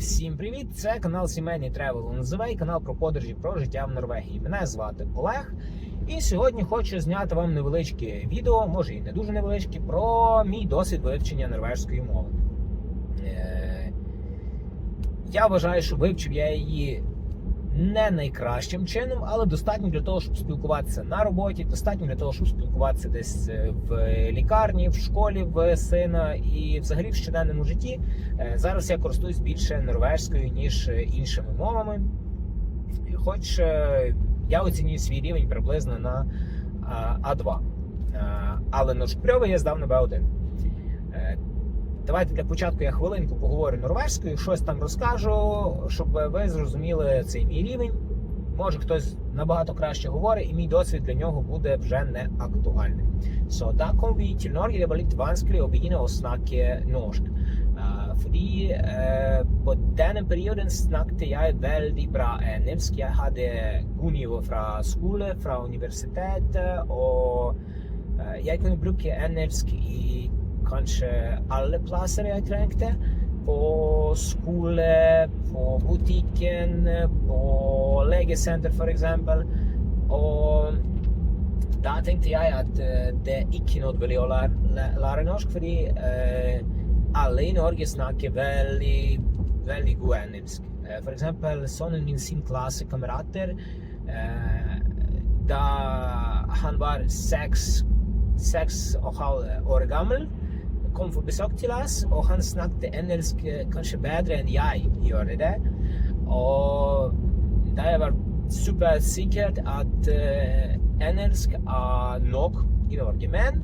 Всім привіт! Це канал Сімейний Тревел називає канал про подорожі про життя в Норвегії. Мене звати Олег, і сьогодні хочу зняти вам невеличке відео, може і не дуже невеличке, про мій досвід вивчення норвежської мови. Е, Я вважаю, що вивчив я її не найкращим чином, але достатньо для того, щоб спілкуватися на роботі, достатньо для того, щоб спілкуватися десь е, в лікарні, в школі в сина і взагалі в щоденному житті. Е, Зараз я користуюсь більше норвежською, ніж е, іншими мовами. Хоч я оцінюю свій рівень приблизно на а, А2. Е, Але ножпрьови я здав на Б1. Е, Давайте для початку я хвилинку поговорю норвежською, щось там розкажу, щоб ви зрозуміли цей мій рівень. Може хтось набагато краще говорить, і мій досвід для нього буде вже не актуальним. Så da kom vi til Norge. Det var litt vanskelig å begynne å snakke norsk. Eh, fordi eh, på denne perioden snakket jeg veldig bra engelsk. Jeg hadde god nivå fra skole, fra universitet, og eh, jeg kunne bruke engelsk i kanskje alle plasser jeg trengte. På skole, på butikken, på legesenter f.eks. Og da tenkte jeg at eh, det er ikke nødvendig å lære, lære norsk, fordi eh, alle i Norge snakker veldig, veldig god engelsk. F.eks. for eksempel sønnen min sin klassekamerater eh, Da han var seks, seks og halv år gammel, kom for besøk til oss, og han snakket engelsk eh, kanskje bedre enn jeg gjør det. Og da jeg var supersikkert at eh, engelsk er nok i Norge. Men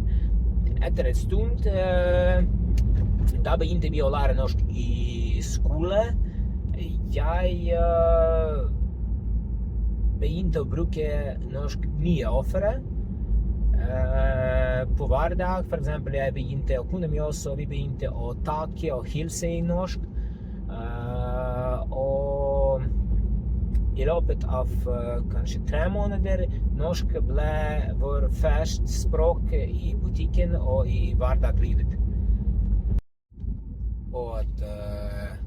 etter en stund eh, Da begynte vi å lære norsk i skole. Jeg begynte å bruke norsk mye oftere. Eh, på hverdag, for eksempel, jeg begynte å kunne mye også. Vi begynte å takke og hilse i norsk. Eh, og i løpet av eh, kanskje tre måneder norsk ble vår første språk i butikken og i hverdagslivet. От, е,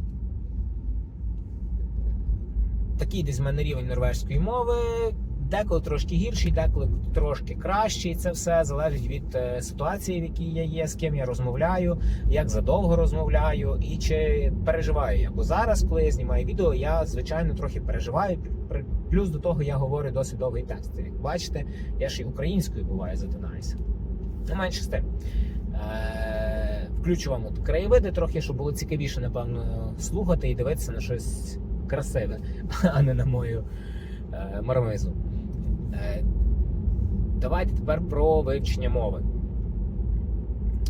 такий десь в мене рівень норвежської мови. Деколи трошки гірший, деколи трошки кращий. Це все залежить від е, ситуації, в якій я є, з ким я розмовляю, як задовго розмовляю і чи переживаю я. Бо зараз, коли я знімаю відео, я звичайно трохи переживаю. Плюс до того я говорю досить довгий текст. Як бачите, я ж і українською буває затинаюся. Ну, менше з тим. Е, включу вам от краєвиди трохи, щоб було цікавіше, напевно, слухати і дивитися на щось красиве, а не на мою е, мармизу. Давайте тепер про вивчення мови.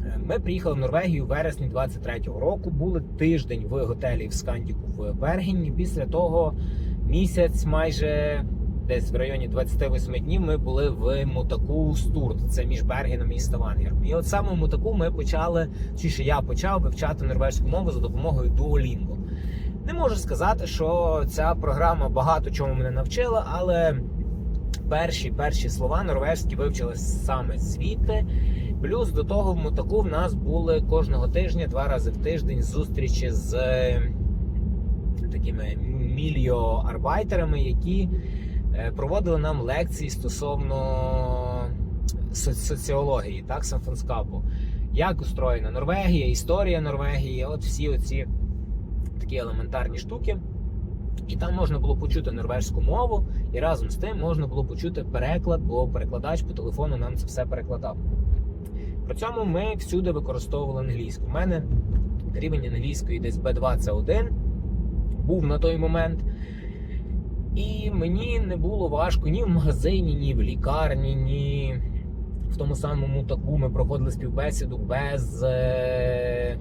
Е, Ми приїхали в Норвегію в вересні 23-го року. Були тиждень в готелі в Скандіку в Бергені. Після того місяць, майже десь в районі 28 днів, ми були в Мутаку Стурт. Це між Бергеном і Ставангером. І от саме в Мутаку ми почали, чи я почав вивчати норвежську мову за допомогою Duolingo. Не можу сказати, що ця програма багато чому мене навчила, але перші перші слова норвежські вивчили саме звідти. Плюс до того в Мутаку в нас були кожного тижня, два рази в тиждень зустрічі з е, такими мільйоарбайтерами, які е, проводили нам лекції стосовно со- соціології, так, самфонскапу. Як устроєна Норвегія, історія Норвегії, от всі оці такі елементарні штуки. І там можна було почути норвежську мову, і разом з тим можна було почути переклад, бо перекладач по телефону нам це все перекладав. При цьому ми всюди використовували англійську. У мене рівень англійської десь B2 це 1 був на той момент. І мені не було важко ні в магазині, ні в лікарні, ні в тому самому таку ми проходили співбесіду без е,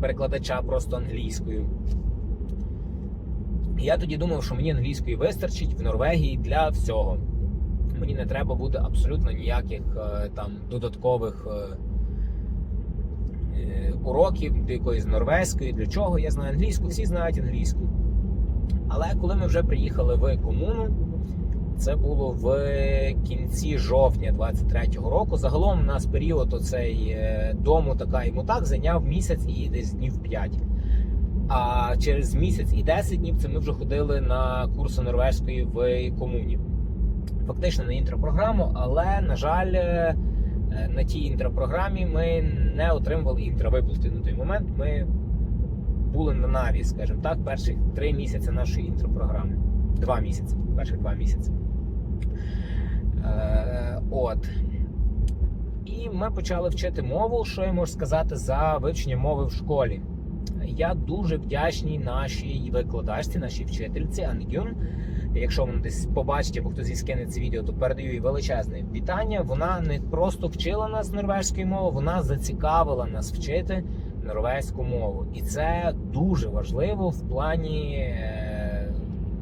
перекладача просто англійською. Я тоді думав, що мені англійської вистачить в Норвегії для всього. Мені не треба буде абсолютно ніяких е, там додаткових е, е, уроків до якоїсь норвезької. Для чого я знаю англійську, всі знають англійську. Але коли ми вже приїхали в комуну, це було в кінці жовтня 23-го року. Загалом у нас період оцей дому така і мутак зайняв місяць і десь днів 5. А через місяць і 10 днів це ми вже ходили на курси норвезької в комуні. Фактично на інтропрограму, але, на жаль, е, на тій інтропрограмі ми не отримували інтравиплати на той момент. Ми були на наві, скажімо так, перших три місяці нашої інтропрограми. Два місяці, перших два місяці. Е, от. І ми почали вчити мову. Що я можу сказати за вивчення мови в школі? Я дуже вдячний нашій викладачці, нашій вчительці Ангюн. Якщо ви десь побачите, або хтось скине це відео, то передаю їй величезне вітання. Вона не просто вчила нас норвезької мови, вона зацікавила нас вчити норвезьку мову. І це дуже важливо в плані.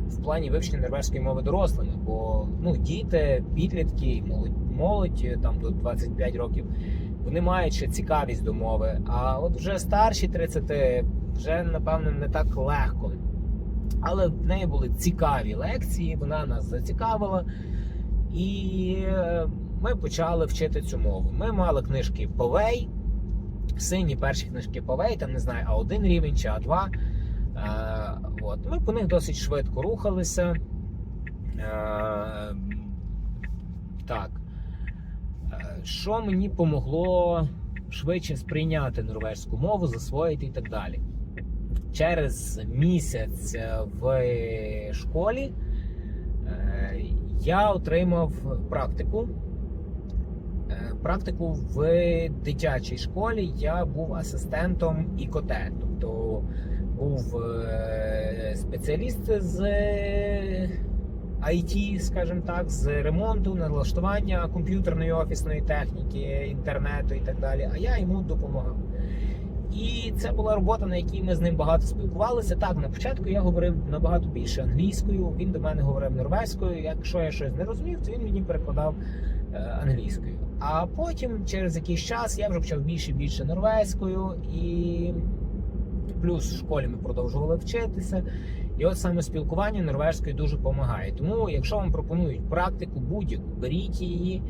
В плані вивчення норвезької мови дорослими, бо ну діти, підлітки, молодь, молодь там до 25 років, вони мають ще цікавість до мови. А от вже старші 30 вже напевно не так легко. Але в неї були цікаві лекції, вона нас зацікавила, і е, ми почали вчити цю мову. Ми мали книжки Повей, сині перші книжки Повей, там не знаю, а один рівень чи А2. Е, от. Ми по них досить швидко рухалися. Е, так. Е, Що мені помогло швидше сприйняти норвезьку мову, засвоїти і так далі. Через місяць е, в школі е, я отримав практику. Е, Практику в дитячій школі я був асистентом ІКТ, тобто був спеціаліст з IT, скажімо так, з ремонту, налаштування комп'ютерної офісної техніки, інтернету і так далі. А я йому допомагав. І це була робота, на якій ми з ним багато спілкувалися. Так, на початку я говорив набагато більше англійською. Він до мене говорив норвезькою. Якщо я щось не розумів, то він мені перекладав е, англійською. А потім, через якийсь час, я вже почав більше і більше норвезькою, і плюс в школі ми продовжували вчитися. І от саме спілкування норвезькою дуже допомагає. Тому, якщо вам пропонують практику будь-яку, беріть її.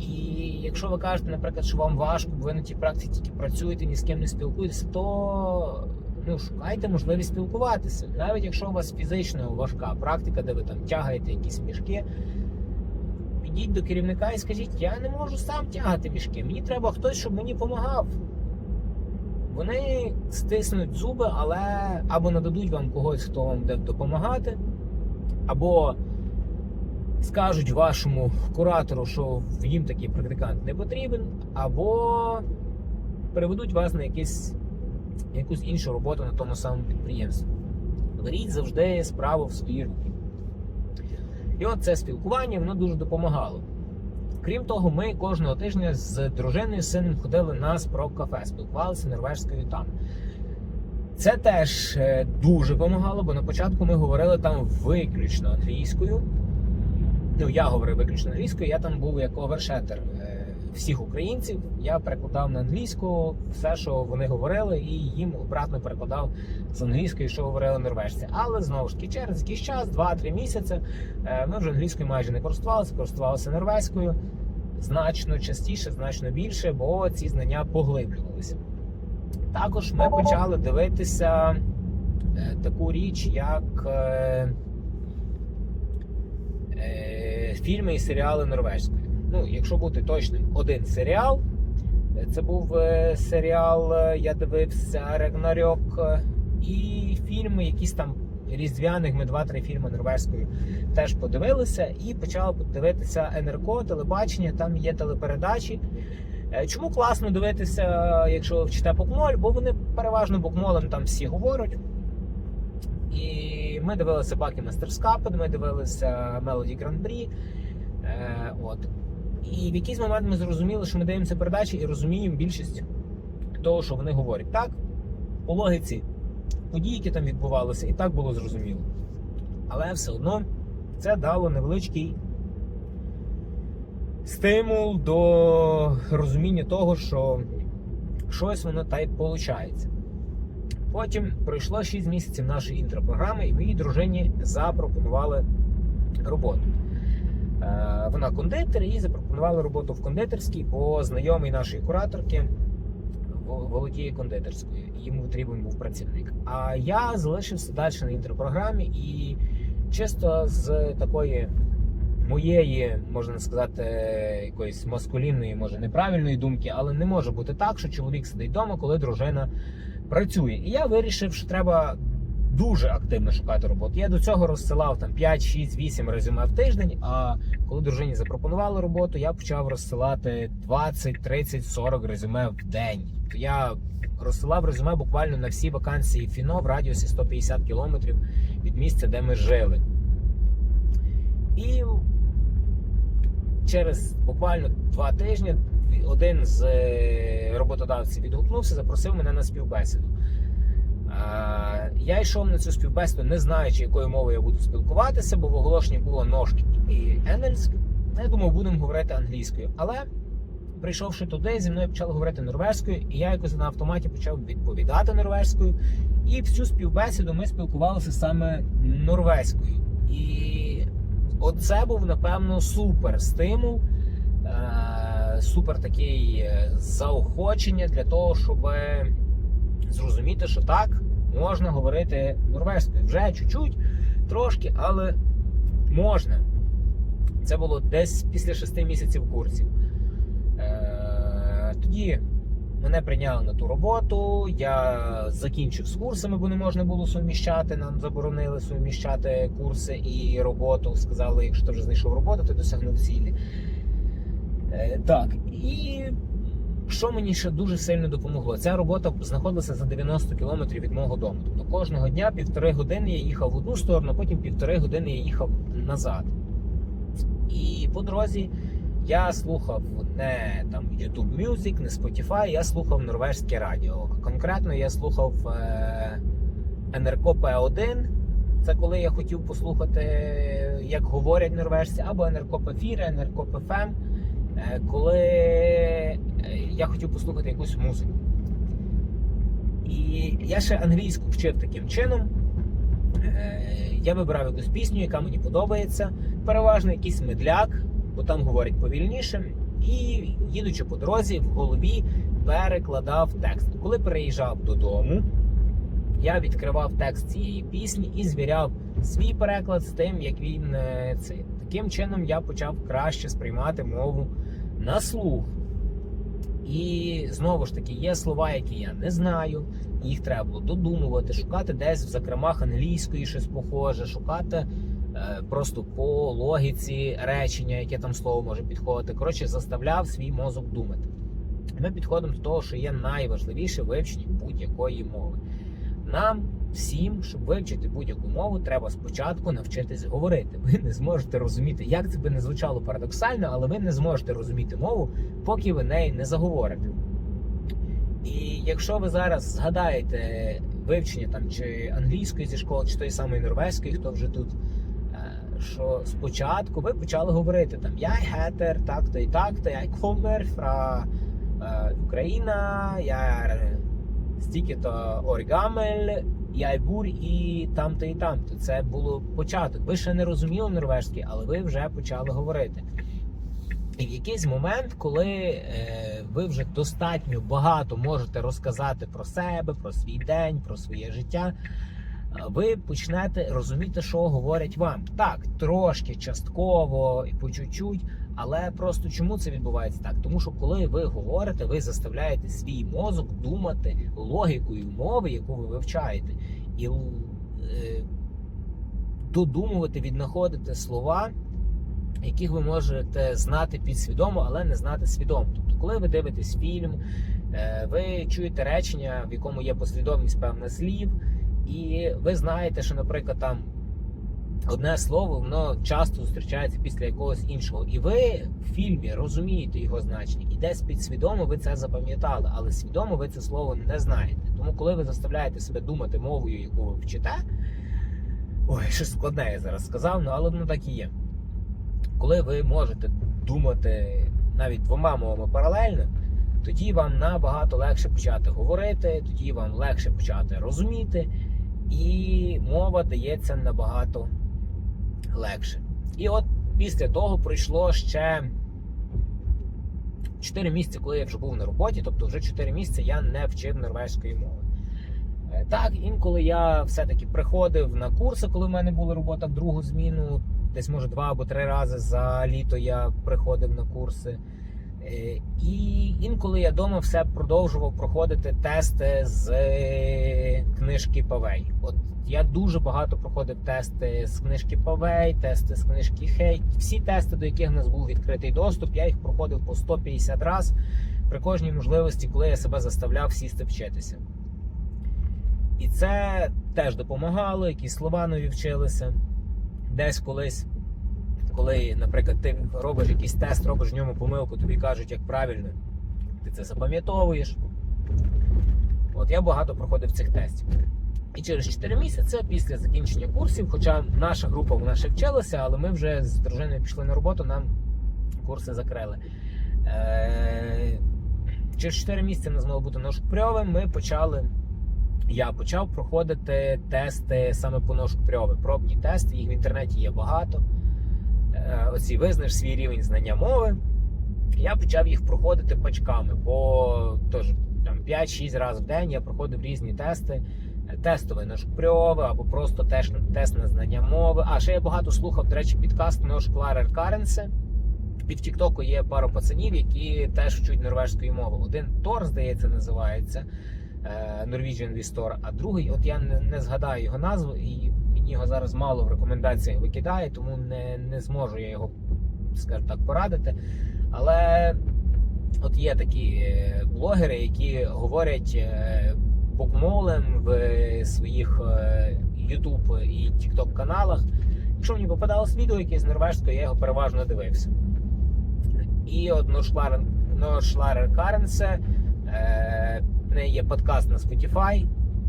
І якщо ви кажете, наприклад, що вам важко, бо ви на тій практиці тільки працюєте, ні з ким не спілкуєтеся, то ну, шукайте можливість спілкуватися. Навіть якщо у вас фізично важка практика, де ви там тягаєте якісь мішки, підіть до керівника і скажіть, я не можу сам тягати мішки, мені треба хтось, щоб мені допомагав. Вони стиснуть зуби, але або нададуть вам когось, хто вам буде допомагати, або скажуть вашому куратору, що їм такий практикант не потрібен, або переведуть вас на якийсь, якусь іншу роботу на тому самому підприємстві. Беріть завжди справу в свої руки. І от це спілкування воно дуже допомагало. Крім того, ми кожного тижня з дружиною з сином ходили на спроб-кафе, спілкувалися норвежською там. Це теж е, дуже допомагало, бо на початку ми говорили там виключно англійською. Ну, я говорив виключно англійською, я там був як овершетер всіх українців. Я перекладав на англійську все, що вони говорили, і їм обратно перекладав з англійської, що говорили норвежці. Але знову ж таки, через якийсь час, 2-3 місяці, е, ми вже англійською майже не користувалися, користувалися норвезькою значно частіше, значно більше, бо ці знання поглиблювалися. Також ми почали дивитися е, таку річ, як е, фільми і серіали норвезькою. Ну, якщо бути точним, один серіал. Це був е, серіал, е, я дивився Рагнарьок е, і фільми, якісь там різдвяних, ми два-три фільми норвезькою теж подивилися і почали дивитися НРК, телебачення, там є телепередачі. Чому класно дивитися, якщо вчите букмоль, бо вони переважно букмолем там всі говорять. І ми дивилися Баки Мастерскапи, ми дивилися Мелоді Гран-Прі. От. І в якийсь момент ми зрозуміли, що ми дивимося передачі і розуміємо більшість того, що вони говорять. Так, по логіці події, які там відбувалися, і так було зрозуміло. Але все одно це дало невеличкий стимул до розуміння того, що щось воно та й виходить. Потім пройшло 6 місяців нашої інтропрограми, і моїй дружині запропонували роботу. Е, Вона кондитер, і запропонували роботу в кондитерській, бо знайомий нашої кураторки володіє кондитерською, йому потрібен був працівник. А я залишився далі на інтерпрограмі і чисто з такої моєї, можна сказати, якоїсь маскулінної, може неправильної думки, але не може бути так, що чоловік сидить вдома, коли дружина працює. І я вирішив, що треба дуже активно шукати роботу. Я до цього розсилав там 5, 6, 8 резюме в тиждень. А коли дружині запропонували роботу, я почав розсилати 20, 30, 40 резюме в день. Я розсилав резюме буквально на всі вакансії Фіно в радіусі 150 кілометрів від місця, де ми жили. І через буквально два тижні один з е, роботодавців відгукнувся, запросив мене на співбесіду. Я йшов на цю співбесіду, не знаючи, якою мовою я буду спілкуватися, бо в оголошенні було ножки і Енельськ. Я думав, будемо говорити англійською. Але прийшовши туди, зі мною почали говорити норвезькою, і я якось на автоматі почав відповідати норвезькою. І всю співбесіду ми спілкувалися саме норвезькою. І оце був, напевно, супер стимул, е, супер такий е, заохочення для того, щоб зрозуміти, що так, можна говорити норвезькою. Вже чуть-чуть, трошки, але можна. Це було десь після шести місяців курсів. Е, тоді мене прийняли на ту роботу. Я закінчив з курсами, бо не можна було суміщати. Нам заборонили суміщати курси і роботу. Сказали, якщо ти вже знайшов роботу, ти досягнув цілі. Е, так, і що мені ще дуже сильно допомогло? Ця робота знаходилася за 90 кілометрів від мого дому. Тобто кожного дня півтори години я їхав в одну сторону, потім півтори години я їхав назад. І по дорозі я слухав не там YouTube Music, не Spotify, я слухав норвежське радіо. Конкретно я слухав НРК П1. Це коли я хотів послухати, як говорять норвежці, або НРК П4, НРК ПФМ, коли е, я хотів послухати якусь музику. І я ще англійську вчив таким чином. Е, Я вибирав якусь пісню, яка мені подобається. Переважно якийсь медляк, бо там говорять повільніше. І їдучи по дорозі, в голові перекладав текст. Коли переїжджав додому, я відкривав текст цієї пісні і звіряв свій переклад з тим, як він е, це. Таким чином я почав краще сприймати мову на слух. І знову ж таки є слова, які я не знаю. Їх треба було додумувати, шукати десь в закромах англійської щось похоже, шукати е, просто по логіці речення, яке там слово може підходити. Коротше, заставляв свій мозок думати. Ми підходимо до того, що є найважливіше в вивченні будь-якої мови. Нам всім, щоб вивчити будь-яку мову, треба спочатку навчитись говорити. Ви не зможете розуміти, як це би не звучало парадоксально, але ви не зможете розуміти мову, поки ви неї не заговорите. І якщо ви зараз згадаєте вивчення там чи англійської зі школи, чи тої самої норвезької, хто вже тут, е, що спочатку ви почали говорити там Я гетер, так-то і так-то, я kommer fra е, Україна, я стільки-то оргамель, я бур і там-то і там-то. Це було початок. Ви ще не розуміли норвежський, але ви вже почали говорити. І в якийсь момент, коли е, ви вже достатньо багато можете розказати про себе, про свій день, про своє життя, е, ви почнете розуміти, що говорять вам. Так, трошки, частково і по чуть-чуть, але просто чому це відбувається так? Тому що коли ви говорите, ви заставляєте свій мозок думати логікою мови, яку ви вивчаєте, і е, додумувати, віднаходити слова яких ви можете знати підсвідомо, але не знати свідомо. Тобто, коли ви дивитесь фільм, е, ви чуєте речення, в якому є послідовність певних слів, і ви знаєте, що, наприклад, там одне слово воно часто зустрічається після якогось іншого. І ви в фільмі розумієте його значення, і десь підсвідомо ви це запам'ятали, але свідомо ви це слово не знаєте. Тому, коли ви заставляєте себе думати мовою, яку ви вчите, ой, щось складне я зараз сказав, ну але воно так і є коли ви можете думати навіть двома мовами паралельно, тоді вам набагато легше почати говорити, тоді вам легше почати розуміти, і мова дається набагато легше. І от після того пройшло ще 4 місяці, коли я вже був на роботі, тобто вже 4 місяці я не вчив норвезької мови. Е, Так, інколи я все-таки приходив на курси, коли в мене була робота в другу зміну. Десь може два або три рази за літо я приходив на курси. Е, І інколи я вдома все продовжував проходити тести з е, книжки Павей. От я дуже багато проходив тести з книжки Павей, тести з книжки Хейт. Всі тести, до яких в нас був відкритий доступ, я їх проходив по 150 раз при кожній можливості, коли я себе заставляв сісти вчитися. І це теж допомагало, якісь слова нові вчилися. Десь колись, коли, наприклад, ти робиш якийсь тест, робиш в ньому помилку, тобі кажуть, як правильно, ти це запам'ятовуєш. От я багато проходив цих тестів. І через 4 місяці після закінчення курсів, хоча наша група вона ще вчилася, але ми вже з дружиною пішли на роботу, нам курси закрили. Е- через 4 місяці нас мало бути ножкпрьовим, ми почали. Я почав проходити тести саме по ножкпрьове. Пробні тести, їх в інтернеті є багато. Е, Оці визнаєш свій рівень знання мови. Я почав їх проходити пачками по тож, там, 5-6 разів в день я проходив різні тести. Е, Тестове ножкпрьове або просто тест, тест на знання мови. А ще я багато слухав, до речі, підкаст Нож Кларер Каренсе. Під Тіктоку є пару пацанів, які теж вчуть норвежської мови. Один Тор, здається, називається е, Norwegian Vistor, а другий, от я не згадаю його назву, і мені його зараз мало в рекомендаціях викидає, тому не, не зможу я його, скажімо так, порадити. Але от є такі е, блогери, які говорять е, букмолем в своїх е, YouTube і TikTok каналах. Якщо мені попадалось відео якесь норвежською, я його переважно дивився. І от Ношларер, Ношларер Каренсе, е, в неї є подкаст на Spotify.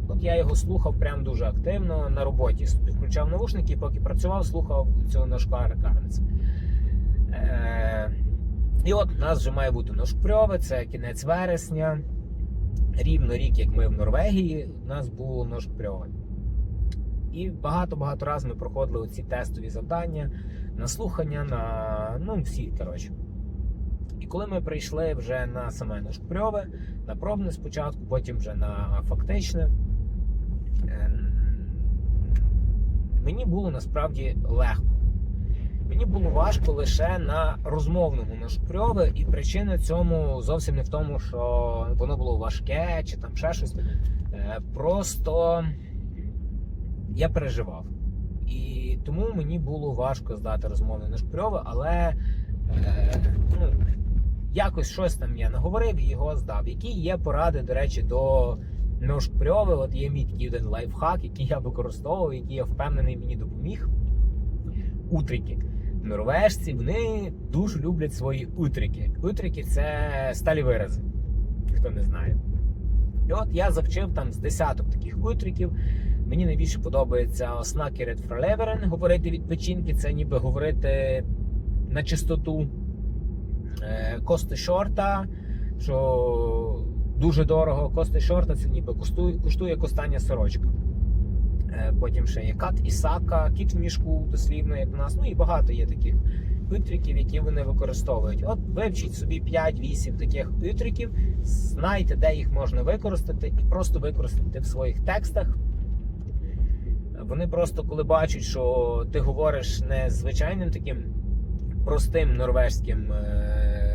От я його слухав прям дуже активно на роботі. Включав навушники, і поки працював, слухав цього Ношларер Каренсе. Е, і от у нас вже має бути Ношпрьове, це кінець вересня. Рівно рік, як ми в Норвегії, у нас було Ношпрьове. І багато-багато разів ми проходили ці тестові завдання на слухання, на ну, всі, коротше. І коли ми прийшли вже на саме Ношпрьове, на пробне спочатку, потім вже на фактичне, мені було насправді легко. Мені було важко лише на розмовному ношпрьове, і причина цьому зовсім не в тому, що воно було важке чи там ще щось. Е, Просто я переживав. І тому мені було важко здати розмовне ношпрьове, але е, ну, якось щось там я наговорив і його здав. Які є поради, до речі, до ношпрьове? От є мій такий один лайфхак, який я використовував, який я впевнений мені допоміг. Утрики. Норвежці вони дуже люблять свої утрики. Утрики це сталі вирази, хто не знає. І от я завчив там з десяток таких утриків. Мені найбільше подобається оснакерет фролеверен, говорити від печінки, це ніби говорити на чистоту. Е, Кости шорта, що дуже дорого. Кости шорта це ніби коштує, коштує костання сорочка. Е, Потім ще є кат і сака, кіт в мішку, дослівно, як в нас. Ну і багато є таких утриків, які вони використовують. От вивчіть собі 5-8 таких утриків, знайте, де їх можна використати, і просто використати в своїх текстах. Вони просто, коли бачать, що ти говориш не звичайним таким простим норвежським, е,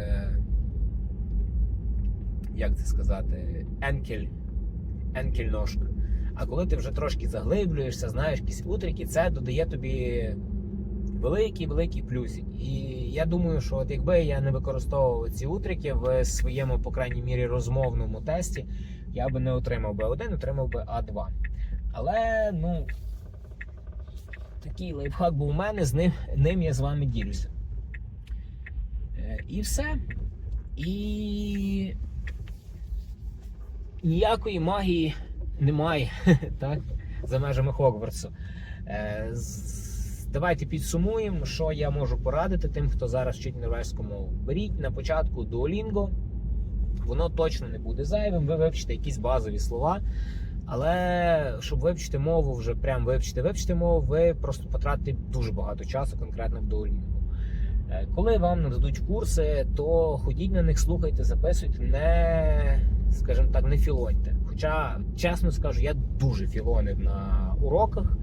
як це сказати, енкель, енкель-ножка. А коли ти вже трошки заглиблюєшся, знаєш якісь утрики, це додає тобі великий великий плюсик. І я думаю, що от якби я не використовував ці утрики в своєму, по крайній мірі, розмовному тесті, я би не отримав би А1, отримав би А2. Але ну такий лайфхак був у мене, з ним, ним я з вами ділюся. Е, І все. І ніякої магії немає так, за межами Хогвартсу. Е, Давайте підсумуємо, що я можу порадити тим, хто зараз вчить норвезьку мову. Беріть на початку Duolingo, воно точно не буде зайвим. Ви вивчите якісь базові слова. Але щоб вивчити мову, вже прям вивчити, вивчити мову, ви просто потратите дуже багато часу конкретно в Duolingo. Е, Коли вам нададуть курси, то ходіть на них, слухайте, записуйте, не, скажімо так, не філоньте. Хоча, чесно скажу, я дуже філонив на уроках,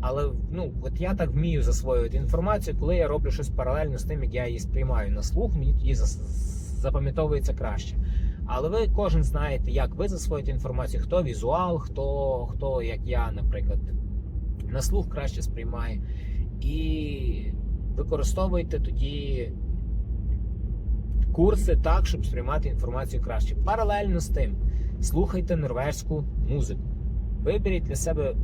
але ну, от я так вмію засвоювати інформацію, коли я роблю щось паралельно з тим, як я її сприймаю на слух, мені тоді запам'ятовується краще. Але ви кожен знаєте, як ви засвоїте інформацію, хто візуал, хто, хто як я, наприклад, на слух краще сприймає. І використовуйте тоді курси так, щоб сприймати інформацію краще. Паралельно з тим, слухайте норвезьку музику. Виберіть для себе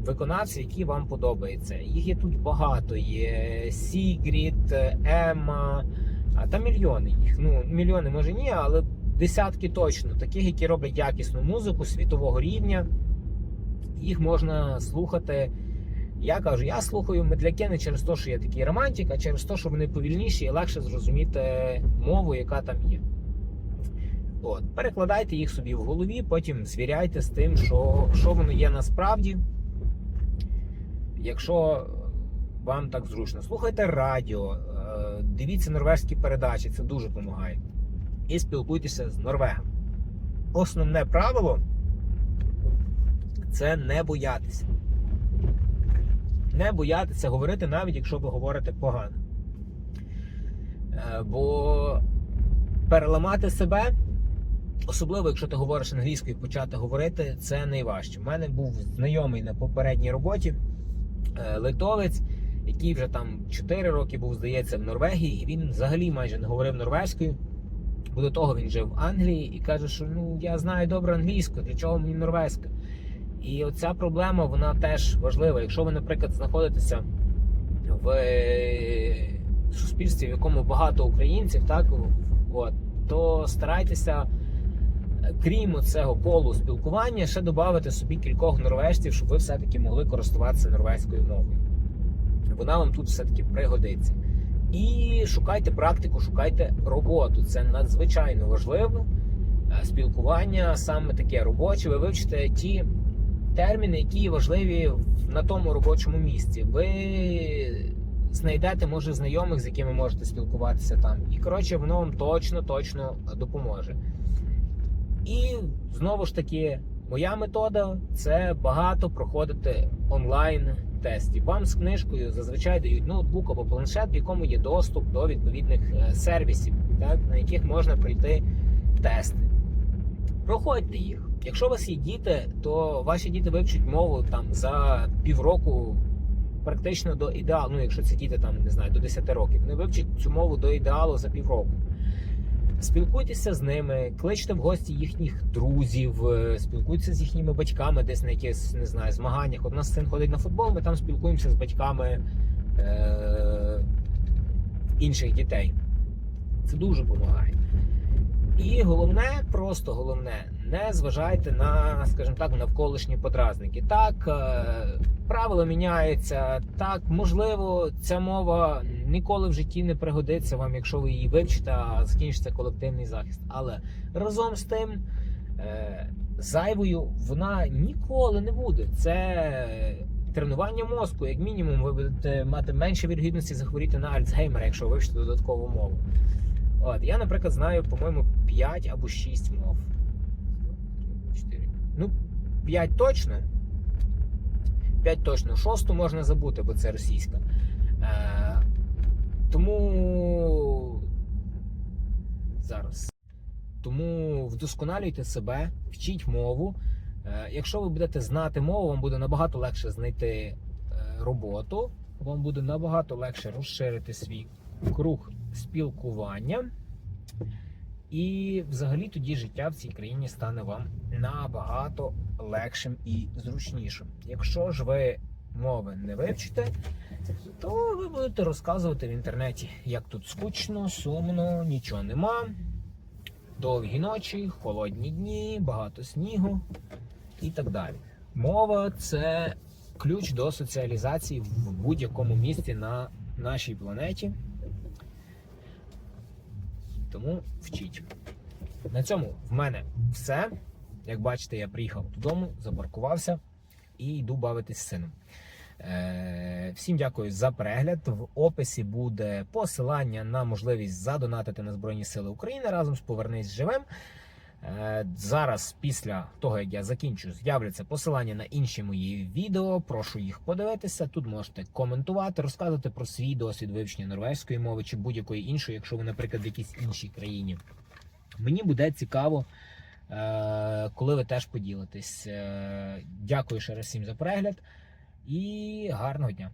виконавців, які вам подобаються. Їх є тут багато. Є Сігріт, Ема, та мільйони їх. Ну, мільйони може ні, але десятки точно, таких, які роблять якісну музику світового рівня. Їх можна слухати. Я кажу, я слухаю медляки не через те, що я такий романтик, а через те, що вони повільніші і легше зрозуміти мову, яка там є. От, перекладайте їх собі в голові, потім звіряйте з тим, що, що воно є насправді. Якщо вам так зручно, слухайте радіо, е, дивіться норвезькі передачі, це дуже допомагає. І спілкуйтеся з норвегами. Основне правило це не боятися. Не боятися говорити, навіть якщо ви говорите погано. Е, Бо переламати себе, особливо якщо ти говориш англійською, і почати говорити, це найважче. У мене був знайомий на попередній роботі е, литовець, який вже там 4 роки був, здається, в Норвегії, і він взагалі майже не говорив норвезькою. Бо до того він жив в Англії і каже, що ну я знаю добре англійську, для чого мені норвезька? І оця проблема вона теж важлива. Якщо ви, наприклад, знаходитеся в е, суспільстві, в якому багато українців, так от, то старайтеся, крім цього колу спілкування, ще додати собі кількох норвежців, щоб ви все-таки могли користуватися норвезькою мовою. Вона вам тут все-таки пригодиться. І шукайте практику, шукайте роботу. Це надзвичайно важливо. Е, Спілкування саме таке робоче. Ви вивчите ті терміни, які важливі на тому робочому місці. Ви знайдете, може, знайомих, з якими можете спілкуватися там. І коротше, воно вам точно, точно допоможе. І знову ж таки, моя метода це багато проходити онлайн тестів. Вам з книжкою зазвичай дають ноутбук або планшет, в якому є доступ до відповідних е, сервісів, так, на яких можна пройти тести. Проходьте їх. Якщо у вас є діти, то ваші діти вивчать мову там за півроку практично до ідеалу. Ну, якщо це діти там не знаю, до 10 років, вони вивчать цю мову до ідеалу за півроку. Спілкуйтеся з ними, кличте в гості їхніх друзів, е, спілкуйтеся з їхніми батьками десь на якихось не знаю, змаганнях. От у нас син ходить на футбол, ми там спілкуємося з батьками е- інших дітей. Це дуже допомагає. І головне, просто головне, не зважайте на, скажімо так, навколишні подразники. Так, е, правила міняються. Так, можливо, ця мова ніколи в житті не пригодиться вам, якщо ви її вивчите, а закінчиться колективний захист. Але разом з тим, е, зайвою вона ніколи не буде. Це тренування мозку, як мінімум, ви будете мати менше вірогідності захворіти на Альцгеймера, якщо вивчите додаткову мову. От, я, наприклад, знаю, по-моєму, 5 або 6 мов. 4. Ну, 5 точно. 5 точно. Шосту можна забути, бо це російська. Е, тому зараз. Тому вдосконалюйте себе, вчіть мову. Е, якщо ви будете знати мову, вам буде набагато легше знайти е, роботу, вам буде набагато легше розширити свій круг спілкування. І взагалі тоді життя в цій країні стане вам набагато легшим і зручнішим. Якщо ж ви мови не вивчите, то ви будете розказувати в інтернеті, як тут скучно, сумно, нічого нема. Довгі ночі, холодні дні, багато снігу і так далі. Мова це ключ до соціалізації в будь-якому місті на нашій планеті. Тому вчіть. На цьому в мене все. Як бачите, я приїхав додому, запаркувався і йду бавитись з сином. Е, Всім дякую за перегляд. В описі буде посилання на можливість задонатити на Збройні Сили України разом з Повернись живим. Е, Зараз, після того як я закінчу, з'являться посилання на інші мої відео. Прошу їх подивитися. Тут можете коментувати, розказувати про свій досвід вивчення норвезької мови чи будь-якої іншої, якщо ви, наприклад, в якійсь іншій країні. Мені буде цікаво, е, коли ви теж поділитесь. Е, Дякую ще раз всім за перегляд і гарного дня.